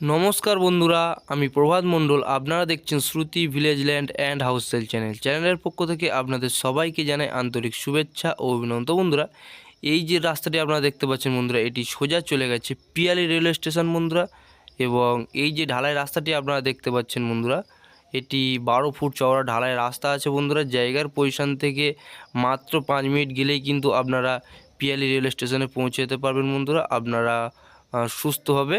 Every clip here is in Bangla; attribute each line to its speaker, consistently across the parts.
Speaker 1: নমস্কার বন্ধুরা, আমি প্রভাত মণ্ডল। আপনারা দেখছেন Shruti village land and house sale channel. চ্যানেলের পক্ষ থেকে আপনাদের সবাইকে জানাই আন্তরিক শুভেচ্ছা ও অভিনন্দন। বন্ধুরা, এই যে রাস্তাটি আপনারা দেখতে পাচ্ছেন বন্ধুরা, এটি সোজা চলে গেছে পিয়ালি রেলওয়ে স্টেশন বন্ধুরা। এবং এই যে ঢালাই রাস্তাটি আপনারা দেখতে পাচ্ছেন বন্ধুরা, এটি বারো ফুট চওড়া ঢালাই রাস্তা আছে বন্ধুরা। জায়গার পজিশন থেকে মাত্র পাঁচ মিনিট গেলেই কিন্তু আপনারা পিয়ালি রেল স্টেশনে পৌঁছে যেতে পারবেন বন্ধুরা। আপনারা সুস্থভাবে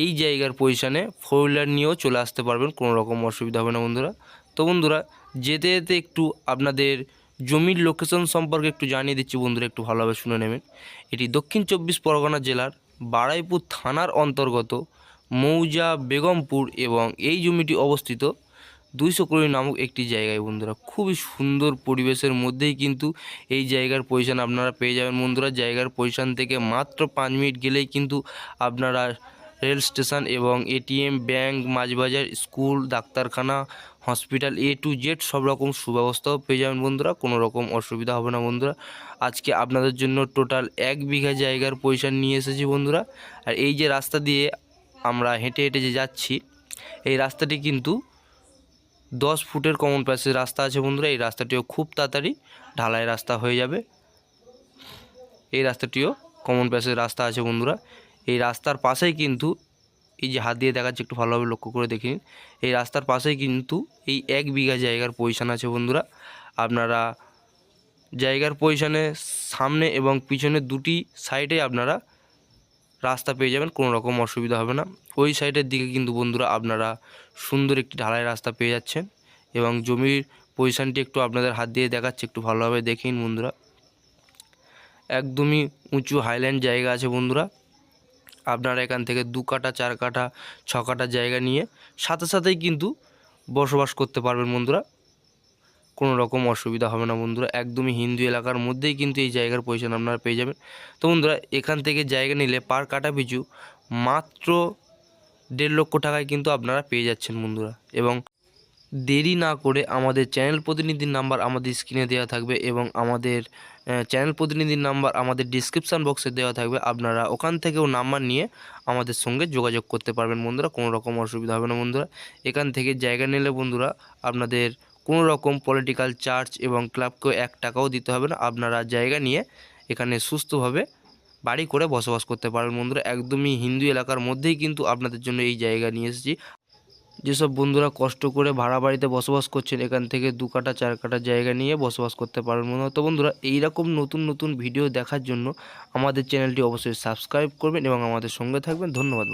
Speaker 1: এই জায়গার পজিশানে ফোর হুইলার নিয়েও চলে আসতে পারবেন, কোনো রকম অসুবিধা হবে না বন্ধুরা। তো বন্ধুরা, যেতে যেতে একটু আপনাদের জমির লোকেশন সম্পর্কে একটু জানিয়ে দিচ্ছি বন্ধুরা, একটু ভালোভাবে শুনে নেবেন। এটি দক্ষিণ চব্বিশ পরগনা জেলার বারাইপুর থানার অন্তর্গত মৌজা বেগমপুর এবং এই জমিটি অবস্থিত দুইশো কোটি নামক একটি জায়গায় বন্ধুরা। খুবই সুন্দর পরিবেশের মধ্যেই কিন্তু এই জায়গার পজিশন আপনারা পেয়ে যাবেন বন্ধুরা। জায়গার পজিশন থেকে মাত্র পাঁচ মিনিট গেলেই কিন্তু আপনারা রেল স্টেশন এবং এটিএম, ব্যাংক, মাছবাজার, স্কুল, ডাক্তারখানা, হসপিটাল এ টু জেড সব রকম সুব্যবস্থাও পেয়ে যাবেন বন্ধুরা। কোনো রকম অসুবিধা হবে না বন্ধুরা। আজকে আপনাদের জন্য টোটাল এক বিঘা জায়গার পয়সা নিয়ে এসেছি বন্ধুরা। আর এই যে রাস্তা দিয়ে আমরা হেঁটে হেঁটে যে যাচ্ছি, এই রাস্তাটি কিন্তু দশ ফুটের কমন প্যাসেজ রাস্তা আছে বন্ধুরা। এই রাস্তাটিও খুব তাড়াতাড়ি ঢালাই রাস্তা হয়ে যাবে। এই রাস্তাটিও কমন প্যাসেজ রাস্তা আছে বন্ধুরা। এই রাস্তার পাশেই কিন্তু এই যে হাত দিয়ে দেখাচ্ছে, একটু ভালোভাবে লক্ষ্য করে দেখে নিন। এই রাস্তার পাশেই কিন্তু এই এক বিঘা জায়গার পজিশান আছে বন্ধুরা। আপনারা জায়গার পজিশানে সামনে এবং পিছনে দুটি সাইডে আপনারা রাস্তা পেয়ে যাবেন, কোনো রকম অসুবিধা হবে না। ওই সাইডের দিকে কিন্তু বন্ধুরা আপনারা সুন্দর একটি ঢালাই রাস্তা পেয়ে যাচ্ছেন এবং জমির পজিশানটি একটু আপনাদের হাত দিয়ে দেখাচ্ছে, একটু ভালোভাবে দেখে নিন বন্ধুরা। একদমই উঁচু হাইল্যান্ড জায়গা আছে বন্ধুরা। আপনারা এখান থেকে দু কাটা চার কাটা ছ কাটা জায়গা নিয়ে সাথে সাথেই কিন্তু বসবাস করতে পারবেন বন্ধুরা। কোনো রকম অসুবিধা হবে না বন্ধুরা, একদমই হিন্দু এলাকার মধ্যেই কিন্তু এই জায়গার পয়সা আপনারা পেয়ে যাবেন। তো বন্ধুরা, এখান থেকে জায়গা নিলে পার কাটা পিছু মাত্র দেড় লক্ষ টাকায় কিন্তু আপনারা পেয়ে যাচ্ছেন বন্ধুরা। এবং দেরি না করে আমাদের চ্যানেল প্রতিনিধির নাম্বার আমাদের স্ক্রিনে দেওয়া থাকবে এবং আমাদের চ্যানেল প্রতিনিধির নাম্বার আমাদের ডিসক্রিপশান বক্সে দেওয়া থাকবে। আপনারা ওখান থেকেও নাম্বার নিয়ে আমাদের সঙ্গে যোগাযোগ করতে পারবেন বন্ধুরা, কোনো রকম অসুবিধা হবে না বন্ধুরা। এখান থেকে জায়গা নিলে বন্ধুরা আপনাদের কোনো রকম পলিটিক্যাল চার্জ এবং ক্লাবকেও এক টাকাও দিতে হবে না। আপনারা জায়গা নিয়ে এখানে সুস্থভাবে বাড়ি করে বসবাস করতে পারবেন বন্ধুরা। একদমই হিন্দু এলাকার মধ্যেই কিন্তু আপনাদের জন্য এই জায়গা নিয়ে এসেছি। যেসব বন্ধুরা কষ্ট করে ভাড়া বাড়িতে বসবাস করছেন, এখান থেকে দু কাটা চার কাটা জায়গা নিয়ে বসবাস করতে পারেন মনে তো বন্ধুরা, এইরকম নতুন নতুন ভিডিও দেখার জন্য আমাদের চ্যানেলটি অবশ্যই সাবস্ক্রাইব করবেন এবং আমাদের সঙ্গে থাকবেন। ধন্যবাদ